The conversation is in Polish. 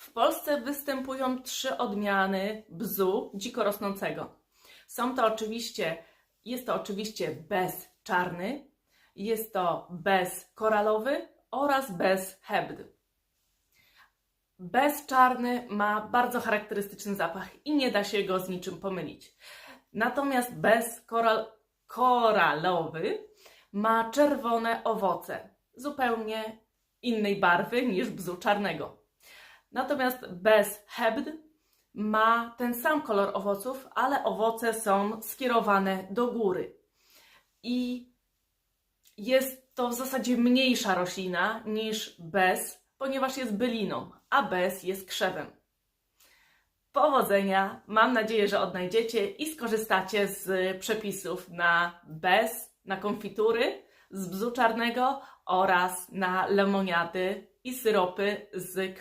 W Polsce występują trzy odmiany bzu dziko rosnącego. Są to oczywiście, jest to oczywiście bez czarny, jest to bez koralowy oraz bez hebd. Bez czarny ma bardzo charakterystyczny zapach i nie da się go z niczym pomylić. Natomiast bez koral, koralowy ma czerwone owoce, zupełnie innej barwy niż bzu czarnego. Natomiast bez hebd ma ten sam kolor owoców, ale owoce są skierowane do góry. I jest to w zasadzie mniejsza roślina niż bez, ponieważ jest byliną, a bez jest krzewem. Powodzenia! Mam nadzieję, że odnajdziecie i skorzystacie z przepisów na bez, na konfitury z bzu czarnego oraz na lemoniady i syropy z